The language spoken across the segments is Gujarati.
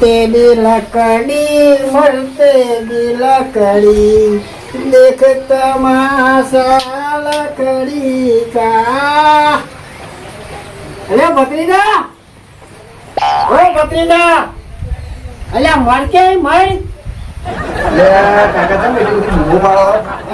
તેરી લકડી મળતે દી લકડી દેખ તમાશા લકડી કા. અરે ભત્રીજા? ઓય ભત્રીજા? અલ્યા મર કે મર. એટલે કાકા તમે એટલી ભૂખ પાડો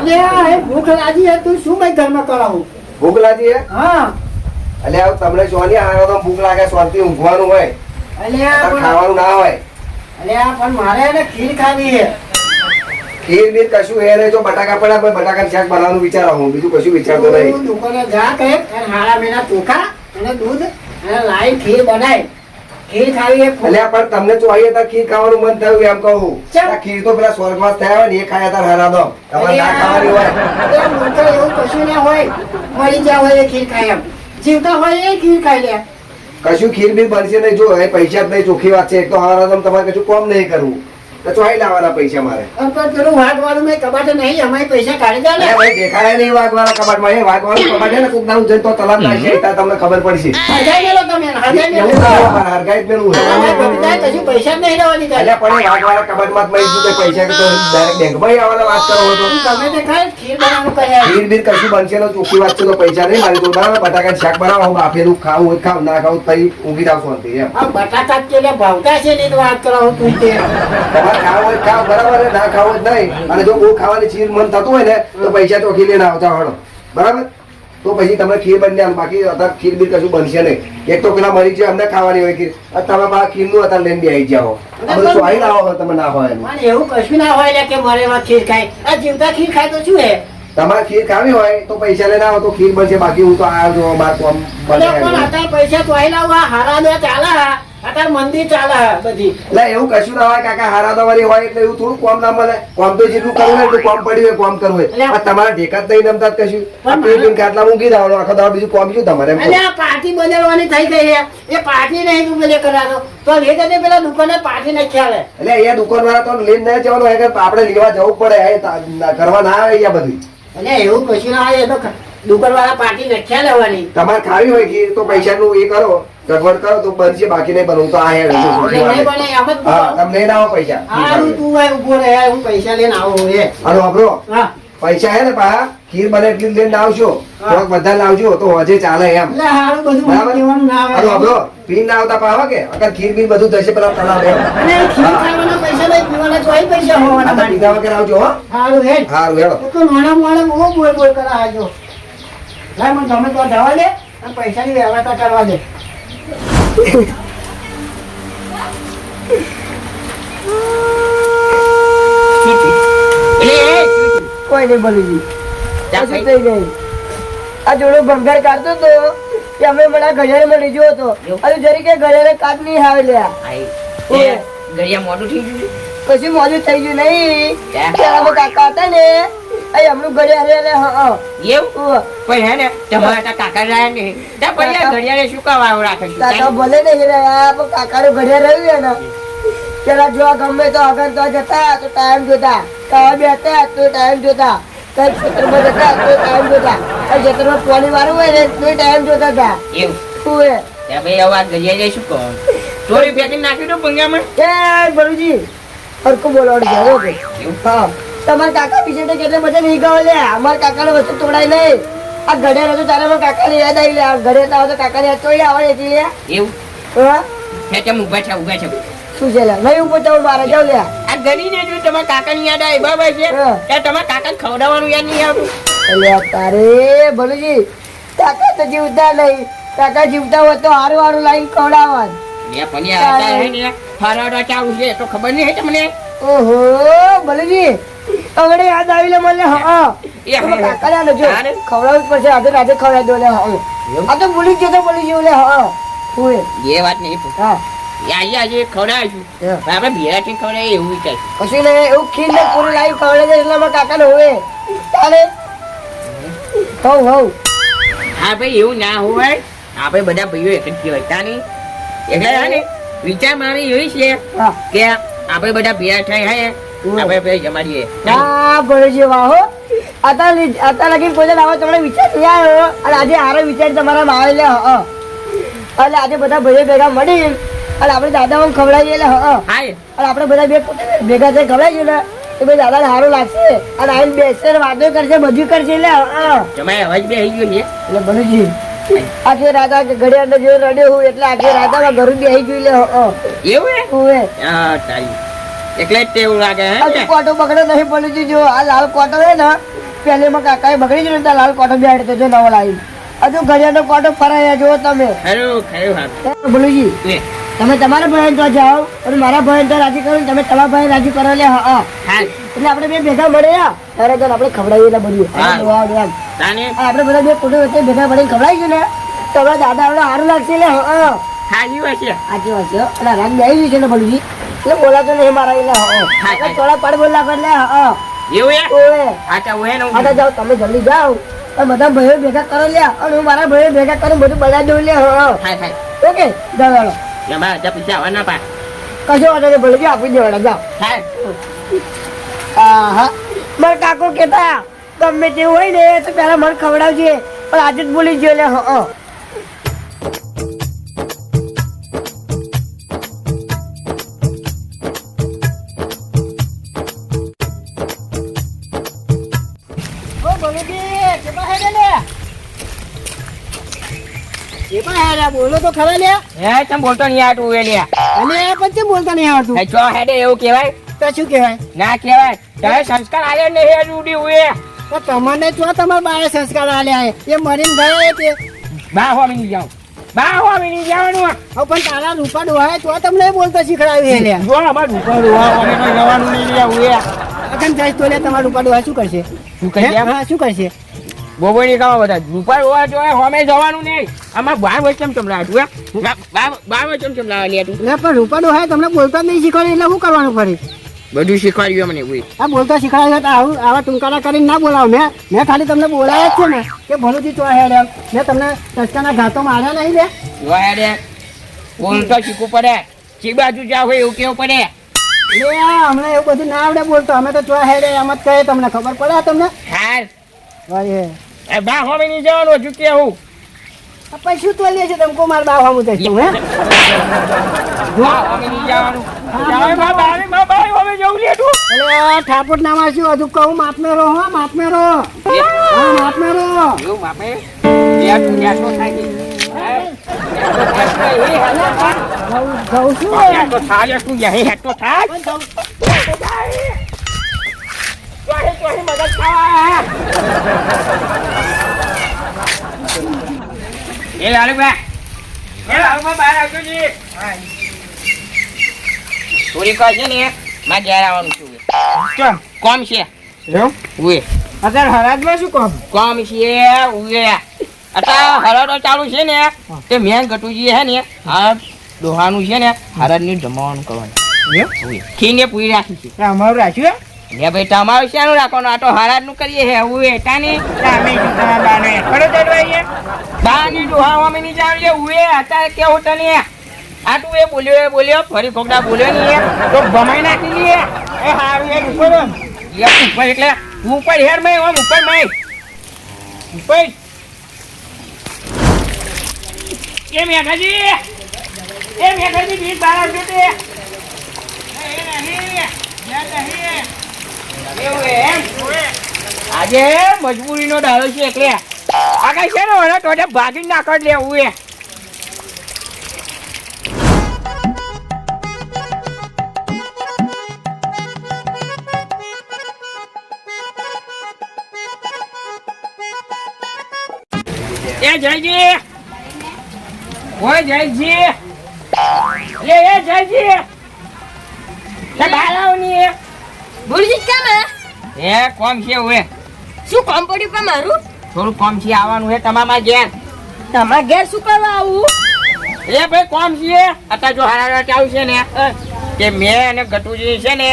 અલ્યા એ ભૂખ લાગી હે તું શું ભાઈ ઘરમાં કરાવું ભૂખ લાગી હે? આ તમને સોની આવો તો ભૂખ લાગે શાંતિ ઊંઘવાનું હોય. ખાવાનું ના હોય. અલ્યા પણ મારે એને ખીર ખાવી છે. ખીર બીર કશું હે નહીં જો બટાકા પણ બટાકા શાક બનાવવાનું વિચારો. હું બીજું કશું વિચારતો નહીં. દુકાને જા કે હાડા મહિના ચોખા અને દૂધ અને લાઈ ખીર બનાય. ખીર ખાવી અલ્યા પણ તમને જોઈએ તો ખીર ખાવાનું મન થયું એમ કહું. ખીર તો પેલા સ્વર્ગવાસ થયા હોય ને એ ખાયા તાર હરા દો તમારે ના ખાવાની હોય. એવું કશું ના હોય. મરી ગયા હોય એ ખીર ખાય એમ. જીવતા હોય એ ખીર ખાઈ લે. કશું ખીર બીર બનશે નહીં. જો એ પૈસા જ નહીં, ચોખ્ખી વાત છે. એક તો હરા તમારે કશું કોમ નહીં કરવું. ચોઈ લાવવાના પૈસા મારે. પેલું વાઘ મેં કબાટે નહીં અમારી પૈસા કાઢી દે ભાઈ દેખાય નહીં વાઘવાળા વાઘવાળું કબાટ ને કોક જઈને તો તમને ખબર પડશે. હરગાઈ પેલું કશું પૈસા નહીં પણ વાઘવાળા મળી પૈસા તો ડાયરેક્ટ આવવાના વાત કરો તો તમે તે ખાય ખીર બનાવવાનું કર્યા ખીર બીર કશું બનશે તો ચોખ્ખી વાત છે તો પૈસા નહીં મારી. જોડે બરાબર બટાકા શાક બનાવો હું બાફેલું ખાવું હોય ખાવ ના ખાવ તઈ ઊંઘી એમ. બટાકા કે ભાવતા છે ને વાત કરાવું તું ખાવું હોય ખાવ બરાબર ના ખાવું જ નહીં. અને જો બહુ ખાવાની ખીર મન થતું હોય ને તો પૈસા તો ખીર લઈને આવતા હોય. બરાબર? તો પછી તમે ખીર બની બાકી અત્યારે ખીર બીર કશું બનશે નહીં. એક તો પેલા મરી જાય અમને ખાવાની હોય ખીર. તમે બા ખીરનું અત્યારે લઈને આવી જાઓ. બધું સ્વાઈ તમે ના હોય એવું કશું ના હોય કે મરેમાં ખીર ખાય. આ જીવતા ખીર ખાય તો શું હે? તમારે ખીર ખાવી હોય તો પૈસા લઈને આવો તો ખીર બનશે. બાકી હું તો આવ્યો છું અમારે કોમ પૈસા તો લાવવા હારા ને ચાલે. અત્યારે મંદિર ચાલે બધી. એટલે એવું કશું ના હોય કાકા હારા દવારી હોય એટલે એવું થોડું કોમ ના મળે. કોમ તો જેટલું કરવું હોય એટલું કોમ પડ્યું હોય કોમ કરવું હોય. એટલે- ઢેકા જ નહીં નમતા કશું. પણ આ પી પીને ખાટલા મૂકી દેવાનો આખો દાડો બીજું કોમ શું તમારે એમ કહો. અને પાર્ટી બદલવાની થઈ ગઈ એ પાર્ટી નહીં તું પેલે કરાતો તો લે જતે પેલા દુકાને પાર્ટી નથી ખ્યાલ એટલે અહીંયા દુકાન વાળા તો લઈને નહીં જવાનું હોય આપણે લેવા જવું પડે. ના- કરવા ના આવે અહીંયા બધું એવું કશું ના આવે એ તો દુકાન વાળા પાર્ટી નથી લેવાની. તમારે ખાવી હોય ખીર તો પૈસાનું એ કરો. સગવડ કરો તો બનશે બાકી નહીં બનવું તો આ હેડ હજુ એટલે છોકરી નહીં વાળે. બને એમ જ હા બોલો. તમે લઈને આવો પૈસા. તું હોય રહે હું પૈસા લઈને આવું એ. હાલો વાપરો. પૈસા હે ને પા ખીર બને એટલી લઈને આવશો. બધા લાવજો તો હજે ચાલે એમ. બરાબર? પીન ના આવતા પાવા કે? અગર ખીર બીન બધું થશે પેલા. ખાવાના પૈસા હોવાના આવજો હો. હારું હેડ. હારું હેડો. મોણા બહુ બોલ બોલ કરા લાય મને ગમે તો જવા દે અને પૈસાની વ્યવસ્થા કરવા દે. કોઈ નહીં બોલી થઈ આ જોડો ભંગાર કાઢતો તો કે અમે મને ઘડિયાળમાં લીધો હતો. અને જરી કે ઘડિયાળ કાઢ નહીં આવે લ્યા. ઘડિયા મોટું થઈ ગયું કશું મોડું થઈ ગયું નહીં? કાકા હતા ને ઘડિયાળ હા હા. એવું? પણ હે ને તમારા તા કાકા રહ્યા ને ઘડિયાળે શું કામ આવું રાખે છે? કાકા ભલે નહીં રહ્યા પણ કાકાનું ઘડિયાળ રહ્યું ને. પેલા જો ગમે તો આગળ તો જતા તો ટાઈમ જોતા. કાવા બેઠા તો ટાઈમ જોતા. કઈ ખેતરમાં જતા તો ટાઈમ જોતા. કઈ પાણી વાળું હોય ને તો ટાઈમ જોતા હતા. એવું? શું એ ભાઈ હવે આ ઘડિયાળે શું કહો? ચોરી ફેંકી નાખી દો પંગામાં એ બળુજી હરખું બોલવાનું છે હો કે. એવું? હા. તમારા કાકા પીછે કેટલે બધા નહીં ગયો લે. અમારા કાકાને વસ્તુ તોડાય નહીં. આ ઘડિયાળ હતું તારે મારા કાકાને યાદ આવી લે. આ ઘડિયાળ તો તો કાકાને યાદ તોડી આવે એટલે લે. એવું? હા? કેમ ઊભા છે ઊભા છે. શું છે લે? નહીં ઊભો તો મારે જાવ લે. આ ઘડીને જો તમારા કાકાની યાદ આવે બરાબર છે? કે તમારા કાકા ખવડાવવાનું યાદ નહીં આવતું. એટલે તારે ભલુજી કાકા તો જીવતા નહીં. કાકા જીવતા હોય તો હારું હારું લાઈન ખવડાવવાનું. એ પણ આ હતા હે ને ફરાડા ચાલુ છે તો ખબર નહીં હે તમને. ઓહો ભલુજી હમણાં યાદ આવી લે મને હા. કાકાને આલો જો ખવડાવવું પડશે આજે રાતે ખવડાવી દો લે હા? આ તો ભૂલી જતો ભૂલી ગયો લે હા એ વાત નહીં હા. આજે આજે ખવડાવીશું આપણે ભેરાથી ખવડાવીએ એવું વિચાર કશું નહીં એવું ખીર ને પૂરી લાવી ખવડાવે એટલે મારા કાકાને હોય તારે હવ હવ. હા ભાઈ એવું ના હોય. આપણે બધા ભાઈઓ એક જ કહેવાય. તાની? એટલે વિચાર મારી એવી છે કે આપણે બધા ભેગા થાય હે? આપણે ભાઈ જમાડીએ. ના ભરોજી વાહો હો. અત્યારે અત્યારે લગીન આવો તમને વિચાર થઈ આવ્યો અને આજે આરો વિચાર તમારા માં લે હા એટલે આજે બધા ભાઈઓ ભેગા મળી અને આપણે દાદા ખવડાવીએ એટલે હા હાય. અને આપણે બધા બે ભેગા થઈ ખવડાવીએ ને તો ભાઈ દાદાને સારું લાગશે. અને આવીને બેસશે ને વાતો કરશે બધું કરશે એટલે હા તમારે અવાજ બે આવી ગયો ને એટલે બનુજી આખી રાધા ઘડિયાળ જો રડ્યો હું એટલે આજે રાત આમાં ઘરું બેસી જોઈ લે એવું હે? હા તારી. એટલે જ તેવું લાગે હે આ કોટો બગડે નહીં પડ્યું જો આ લાલ કોટો હે ને પહેલે માં કાકાએ બગડી ગયો ત્યાં લાલ કોટો બેહાડતો જો નવો લાવી હજુ ઘડિયાળનો કોટો ફરાયા જો તમે. ખરું ખરું એ તમે તમારા ભાઈ તો જાઓ અને મારા ભાઈ તો રાજી કરો તમે તમારા ભાઈ રાજી કરો લે હા. હા. એટલે આપણે બે ભેગા મળ્યા ત્યારે તો આપણે ખવડાવીએ એટલે બધું. આપણે બધા બે કુટુંબ વચ્ચે ભેગા મળીને ખવડાવીશું ને તો આપણા દાદા આપણે સારું લાગશે એટલે હા. છે. સાચી વાત છે એટલે રાગ આવી છે ને ભલુજી. એટલે બોલાતો નહીં મારા એટલે. થોડા પડ બોલા કર હા. એવું જાઓ તમે જલ્દી જાઓ. બધા ભાઈઓ ભેગા કરો લ્યા અને હું મારા ભાઈઓ ભેગા કરીને બધું બધા દઉં લે ઓકે જાઓ ચાલો પૈસા આવવા પા કશો વાંધો નહીં આપી દેવાના જાઓ. મારા કાકો કેતા ગમે જે હોય ને તો પેલા મને ખવડાવજે. પણ આજે જ ભૂલી ગયો લે. હ? બોલો તો ખરા લે હે તમ બોલતો નહીં આ તું એ લે અને પણ બોલતા નહીં આવતું ચો હેડે એવું કહેવાય તો શું કહેવાય? ના કહેવાય. તારે સંસ્કાર આલે નહીં રૂડી ઉએ. તો તમને જો તમારા બાળે સંસ્કાર આલ્યા. એ મરીને ગયો તે. બા હોમી ની જાવ બા હોમી ની જવાનું હવે પણ તારા રૂપા ડોહાય તો તમને બોલતા શીખડાવી લે. જો અમાર ઉપર અમે કોઈ જવાનું નહીં લે ઉએ. અગન જાય તો લે તમારું રૂપા ડોહા શું કરશે? શું કહી હા? શું કરશે? બોબો ની કામ બધા રૂપા હોવા જો હોમે જવાનું નહીં. આમાં બાર વર્ષ કેમ તું હે? બા બા વચમ ચમલા લે તું લે પણ રૂપા ડોહાય તમને બોલતા નહીં શીખવાડે એટલે શું કરવાનું ફરી? બધું શીખવાડ્યું મને ઉએ આ બોલતા શીખવાડ્યું તો આવું આવા ટૂંકારા કરીને ના બોલાવો મેં મેં ખાલી તમને બોલાવ્યા જ છે ને કે ભલુજી તો હેડે મેં તમને ટચકાના ઘાતો માર્યા નહીં લે જો હેડે બોલતો શીખવું પડે ચી બાજુ જાવ હોય એવું કેવું પડે લે અમને એવું બધું ના આવડે બોલતો અમે તો ચો હેડે એમ જ કહે તમને ખબર પડે તમને હાલ અરે એ બા હોમી ની જવાનું હજુ કેવું હું પછી શું તો લે છે તમે માર બાવા હું થઈશું હે બા હોમી ની જવાનું જાવે બા હોમે જવું લે તું. અરે ઠાપટ ના મારશું હજુ કહું માપ મેં રહો હા માપ મેં રહો હા માપ મેં રહો એવું બાપે યાર તું યાર તો થાય કે જવું જવું છું. યાર તો થાય તું યાર હેટ થાય? ચોહે ચોહે ખાવા એ લાલુ બા એ લાલુ બા બહાર આવજો જી. થોડી કહે છે ને. માં ઘેર આવવાનું છું ચમ કોમ? છે. એવું? ઉએ અત્યારે હરાજમાં શું કોમ? છે ઉએ અત્યારે હરડો ચાલુ છે ને તે મેન ગટુજી હે ને આ દોહાનું છે ને હરડની જમાવાનું કરવાનું. ખીને પૂરી રાખી છે. અમારું રાખ્યું લે ભાઈ તમારું શાનું રાખવાનું? આ તો હરાજનું કરીએ હે તાની? તમે જો તમારા બાને. ખડો ચડવાઈએ બાની અમે નહીં જાવ ઉએ અત્યારે કેવું તને? આ તું એ બોલ્યો એ બોલ્યો, ફરી ખોકડા બોલ્યો નહીં તો ભમાઈ નાખી લે. એ હારું, એ ઉપર લે ઉપર એટલે. હું ઉપર હેર મેં ઓમ ઉપર મેં ઉપર. એ મેઘાજી. એ મેઘાજી બીજ બાર આવજો તે. આજે મજબૂરીનો દાડો છે એટલે આગળ છે ને તો ભાગી નાખો લેવું એ. એ જયજી. ઓય જયજી. લે એ જયજી. તે બહારની ભૂલજી કેમ હે? એ કોમ છે ઓએ શું કામ પડ્યું પણ મારું? થોડું કોમ છે આવવાનું છે તમારા ઘેર. તમારા ઘેર શું કરવા આવું? એ ભાઈ કોમ છે. અત્યારે જો હારા છે ને કે મેં અને ગટુજી છે ને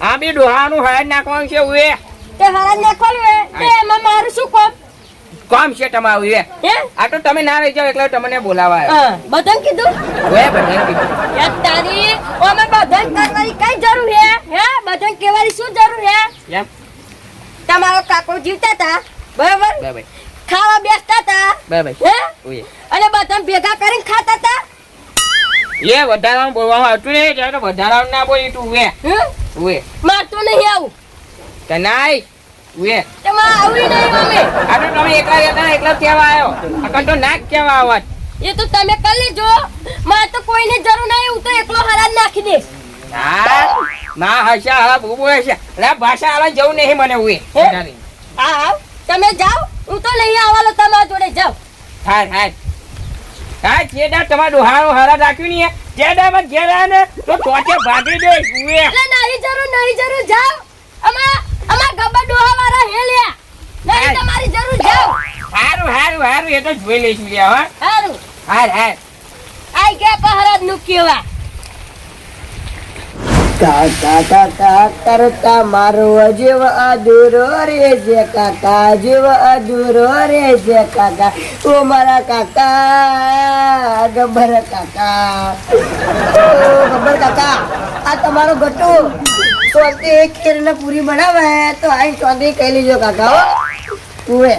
આ બી ડોહાનું હરાજ નાખવાનું છે ઉએ તે હરાજ નાખવાનું તે એમાં મારું શું કામ? કોમ છે તમારું એ? હે? આ તો તમે ના રહી જાઓ એટલે તમને બોલાવા બધાને કીધું? ઓએ બધાને કીધું. યાર તારી અમે બધાને કરવાની કઈ જરૂર હે? હે બધાને કેવાની શું જરૂર હે? એમ? તમારો કાકો જીવતા હતા બરાબર. બાય ખાવા બેસતા હતા બાય હે? ઓએ અને બધન ભેગા કરીને ખાતા હતા એ વધારાનું બોલવામાં આવતું નહીં ત્યારે તો વધારાનું ના બોલી તું હે? મારતું મારતો નહીં આવું. કે નાય. ઉવે તેમાં આવડી નહીં અમે આ તમે એકલા રહેતા એકલા જ આવ્યો. અકન તો ના જ. આવત એ તો તમે કરી લેજો. મારે તો કોઈને જરૂર નહીં હું તો એકલો હરાજ નાખી દઈશ. હા ના હશે હા ભાષા જવું નહીં મને હા? હા તમે જાઓ હું તો નહીં આવવાનો તમારા જોડે હા તમારા હારા રાખ્યું નહીં જે માં ઘેર ને તો ટોચે ભાગી દે ઉવે એટલે નહીં જરૂર નહીં જરૂર જાઓ. અમાર અમાર ગબ્બર ડોહા વાળા હે લ્યા નહીં તમારી જરૂર જાઓ. હારું હારું હારું એ તો જોઈ લઈશું લે હા. હારું. હાર હાર આઈ કે પહરાજનું કેવા કાકા કાકા કરતા મારો અજીવ અધૂરો રે જે કાકા જીવ અધૂરો રે જે કાકા ઓ મારા કાકા ગબ્બર કાકા. ગબ્બર કાકા આ તમારો ગટુ સોતી ખીર ને પૂરી બનાવે તો આ ચોંધી કહી લેજો કાકા હો. પૂરે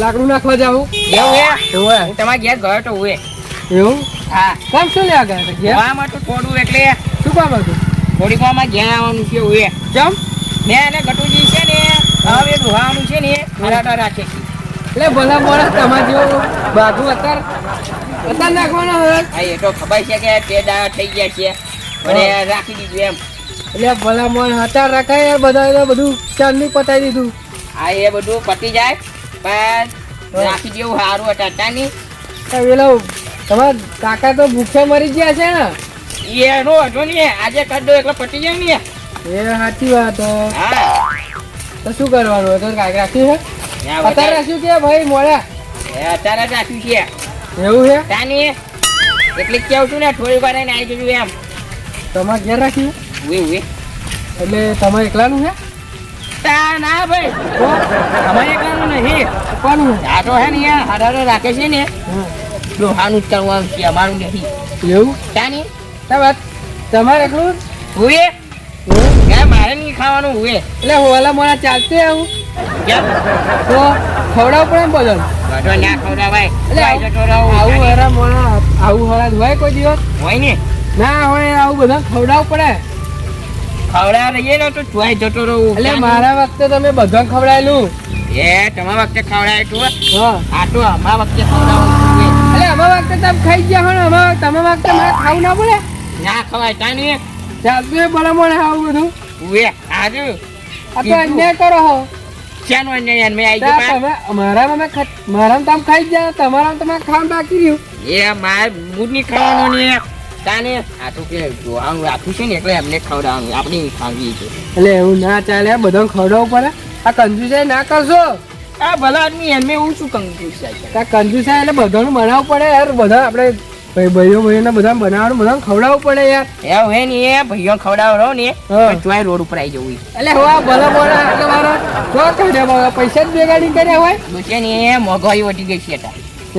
લાકડું નાખવા જાવું. એવું તમારે ઘેર ગયો તો ઉવે એવું? હા. કામ શું લેવા ગયા હતા ઘેર? તો થોડું એટલે. શું કામ હતું? થોડીક વારમાં ઘેર આવવાનું છે એ. કેમ ને અને ગટુજી છે ને હવે દુહાવાનું છે ને ખરાટા રાખે. છે એટલે ભલા મોડા તમારે જેવો બાજુ અત્યાર અત્યારે નાખવાનો હવે. હા એ તો ખબર છે કે તે દાડા થઈ ગયા છે. અને રાખી દીધું એમ. એટલે ભલા મોડા અત્યારે રાખાય યાર બધા બધું ચાંદની પતાવી દીધું. આ એ બધું પતી જાય પણ રાખી દેવું સારું હતા તો પેલો તમારા કાકા તો ભૂખ્યા મરી ગયા છે ને. એનો હતો નહીં આજે કરી દો એટલે પટી જાય ને. એ સાચી વાત હે. તો શું કરવાનું કાંઈક રાખ્યું છે? ત્યાં અત્યારે રાખ્યું કે ભાઈ મોડા? એ અત્યારે જ રાખ્યું છે. એવું છે? તાની એટલે જ કેવું છું ને થોડી વાર એને આવી જજો એમ. તમારે ઘેર રાખ્યું? ઉવે ઉવે એટલે તમારે એકલાનું છે? તા ના ભાઈ. તો અમારે એકલાનું નહીં. કોનું આ તો હે ને યાર રાખે છે ને. લોહાનું જ કરવાનું છે અમારું નહીં. એવું? તાની તમે તમારે એકલું હુએ? એ મારે નહીં ખાવાનું હુએ? એટલે હોલા મોડા ચાલશે આવું? તો ખવડાવ પડે ને બદલ બધો ના ખવડાવાય. એટલે જતો રહું. આવું હરા મોડા આવું હરા હોય કોઈ દિવસ? હોય ને. ના હોય આવું બધા ખવડાવ પડે. ખવડાવા રહીએ ને તો ચોય જતો રહું. એટલે મારા વખતે તમે બધા ખવડાયેલું. એ તમારા વખતે ખવડાય તું હા. આ તો અમારા વખતે ખવડાવું એટલે અમારા વખતે તમે ખાઈ ગયા ને અમારા તમારા વખતે મારે ખાવું ના પડે? ના ખવાય તાની ચાલતું એ ભલા મોડે આવું બધું. ઉવે આજુ આ તો અન્યાય કરો હો. શાનો અન્યાય? મેં આવી ગયા તમે મારા મે મારા તમ ખાઈ ગયા તમારા તમે ખાવાનું બાકી રહ્યું. એ માર મૂડની ખાવાનો ને તાને આ તો કે જો આવું રાખું છે ને એટલે એમને ખવડાવવાનું આપણે ખાવી છે. એટલે એવું ના ચાલે બધાને ખવડાવવું પડે. આ કંજુસાઈ ના કરશો. આ ભલા આદમી એમને હું શું આ કંજુસાઈ એટલે બધાનું બનાવવું પડે. યાર બધા આપણે ભાઈ ભાઈઓ ભાઈઓને બધા બનાવવાનું બધા ખવડાવવું પડે યાર. એ હોય ને એ ભાઈઓ ખવડાવો રહો ને. ચોય રોડ ઉપર આવી જવું એટલે હવે ભલે ભલા એટલે મારા કોણ કર્યા પૈસા જ બેગાડી કર્યા હોય. દુસરે ને એ મોંઘવારી વધી ગઈ છે.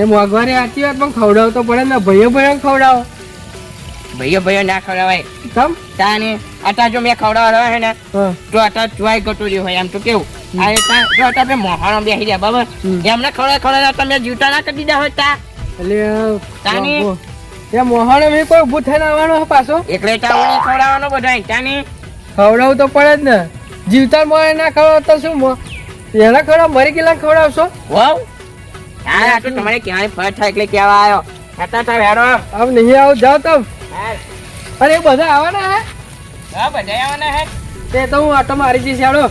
એ મોંઘવારી આતી વાત પણ ખવડાવતો પડે ને ભાઈઓ ભાઈઓ ખવડાવો. ભાઈઓ ભાઈઓ ના ખવડાવાય. તમ? તાને આટા જો મેં ખવડાવવા રહ્યો હે. ને તો આટા ચોય ગટોરી હોય એમ તો કેવું. આ જો અત્યારે મોહાણો બેસી જાય બરાબર. એમને ખવડાવ ખવડાવ તમે જીવતા ના કરી દીધા હોય તા. એટલે તાની? એ મોહણ મેં કોઈ ઊભું થઈને આવવાનો પાછો? એટલે ચાવડી ખવડાવવાનો બધા તાની? ખવડાવવું તો પડે જ ને. જીવતા મોય ના ખવડાવ તો શું મો એના ખવડાવ મરી ગયેલા ખવડાવશો? વાવ હા આ તો તમારે ક્યાંય ફટ થાય એટલે કેવા આવ્યો. હતા તા હેરો આમ નહીં આવું જાઓ તમ અરે બધા આવવાના હે? હા, બધા આવવાના હે. તે તો હું આટો મારી જઈશ હેડો.